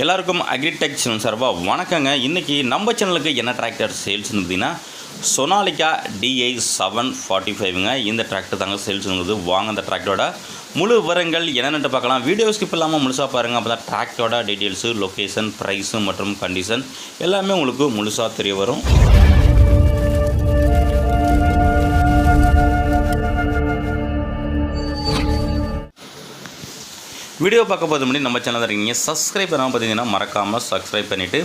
எல்லாருக்கும் agritech channel சார்பாக வணக்கங்க. இன்றைக்கி நம்ம சேனலுக்கு என்ன டிராக்டர் சேல்ஸ்னு பார்த்தீங்கன்னா சொனாலிக்கா டிஐ செவன் ஃபார்ட்டி ஃபைவ்ங்க இந்த டிராக்டர் தாங்க சேல்ஸ்னுங்குது வாங்க அந்த டிராக்டரோட முழு விவரங்கள் என்னென்னு பார்க்கலாம். வீடியோ ஸ்கிப் இல்லாமல் முழுசாக பாருங்கள் அப்போ தான் டிராக்டரோட டீட்டெயில்ஸு லொக்கேஷன் ப்ரைஸு மற்றும் கண்டிஷன் எல்லாமே உங்களுக்கு முழுசாக தெரிய வரும். வீடியோ பார்க்க போது முன்னாடி நம்ம சேனல் இருக்கீங்க சப்ஸ்கிரைப் பண்ணாமல் பார்த்தீங்கன்னா மறக்காமல் சப்ஸ்கிரைப் பண்ணிவிட்டு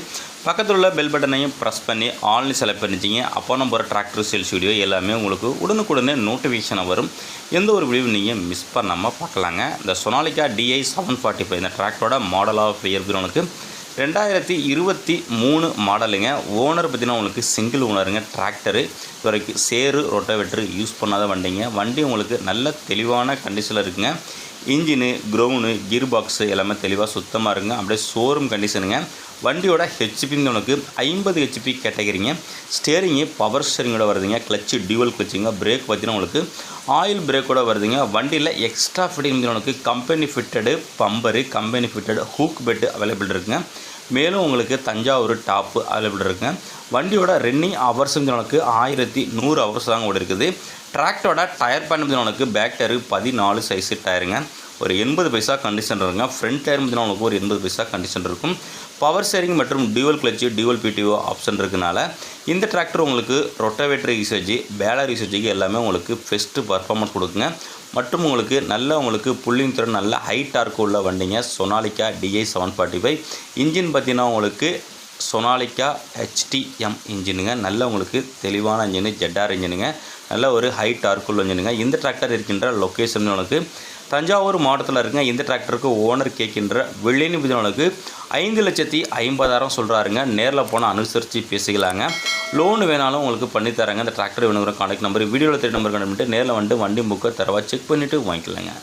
பக்கத்தில் உள்ள பெல் பட்டனையும் ப்ரெஸ் பண்ணி ஆன்லி செலக்ட் பண்ணிச்சிங்க அப்போ நம்ம ஒரு டிராக்டர் சேல்ஸ் வீடியோ எல்லாமே உங்களுக்கு உடனுக்குடனே நோட்டிஃபிகேஷனாக வரும். எந்த ஒரு வீடியோ நீங்கள் மிஸ் பண்ணாமல் பார்க்கலாங்க. இந்த Sonalika DI seven forty five இந்த டிராக்டரோட மாடல் ஆஃப் இயர் உனக்கு ரெண்டாயிரத்தி இருபத்தி மூணு மாடலுங்க. ஓனர் பார்த்தீங்கன்னா உங்களுக்கு சிங்கிள் ஓனருங்க டிராக்டரு இது வரைக்கும் சேரு ரொட்டவேட்டரு யூஸ் பண்ணாத வண்டிங்க. வண்டி உங்களுக்கு நல்ல தெளிவான கண்டிஷனில் இருக்குங்க. இன்ஜினு க்ரௌனு கீர் பாக்ஸு எல்லாமே தெளிவாக சுத்தமாக இருக்குங்க. அப்படியே ஷோரூம் கண்டிஷனுங்க வண்டியோட ஹெச்பிங்க உனக்கு ஐம்பது ஹெச்பி கேட்டகரிங்க. ஸ்டேரிங்கு பவர் ஸ்டேரிங்கோட வருதுங்க. கிளச்சு டியூவல் கிளச்சுங்க பிரேக் பார்த்தீங்கன்னா உங்களுக்கு ஆயில் பிரேக்கோட வருதுங்க. வண்டியில் எக்ஸ்ட்ரா ஃபிட்டிங் உனக்கு company fitted bumper company fitted hook bed available இருக்குங்க. மேலும் உங்களுக்கு தஞ்சாவூர் டாப்பு அவைலபிள் இருக்குங்க. வண்டியோட ரன்னிங் ஹவர்ஸ் உனக்கு ஆயிரத்தி நூறு ஹவர்ஸ் தாங்க ஓடி இருக்குது டிராக்டரோட டயர் பண்ணி உனக்கு பேக் டயரு பதினாலு சைஸு டயருங்க ஒரு எண்பது பைசா கண்டிஷன் இருக்குங்க. ஃப்ரண்ட் டயர் பார்த்தீங்கன்னா உங்களுக்கு ஒரு எண்பது பைசா கண்டிஷன் இருக்கும். பவர் ஸ்டேரிங் மற்றும் dual clutch dual PTO option இருக்கனால இந்த டிராக்டர் உங்களுக்கு ரொட்டவேட்டர் யூசேஜ் பேலர் யூசேஜுக்கு எல்லாமே உங்களுக்கு பெஸ்ட்டு பர்ஃபார்மன்ஸ் கொடுக்குங்க. மற்றும் உங்களுக்கு நல்ல உங்களுக்கு புள்ளிங் திறன் நல்ல ஹை டார்க்கு உள்ள வண்டிங்க. Sonalika DI seven forty five engine பார்த்தீங்கன்னா உங்களுக்கு சொனாலிக்கா ஹெச்டிஎம் இன்ஜினுங்க நல்ல உங்களுக்கு தெளிவான இன்ஜினு ஜெட்டார் இன்ஜினுங்க நல்ல ஒரு ஹை டார்க்குள்ள இன்ஜினுங்க இந்த டிராக்டர் இருக்கின்ற லொக்கேஷன் உங்களுக்கு தஞ்சாவூர் மாவட்டத்தில் இருக்குங்க இந்த டிராக்டருக்கு ஓனர் கேட்கின்ற வெள்ளின் விதனுக்கு ஐந்து லட்சத்தி ஐம்பதாயிரம் சொல்கிறாருங்க நேரில் போனால் அனுசரித்து பேசிக்கலாங்க. லோன் வேணாலும் உங்களுக்கு பண்ணித்தராங்க இந்த டிராக்டர் வேணுங்கிற கான்டாக்ட் நம்பர் வீடியோவில் தேடி நம்பர் கண்டுபிட்டு நேரில் வந்துட்டு வண்டி புக்கை தரவா செக் பண்ணிவிட்டு வாங்கிக்கலாங்க.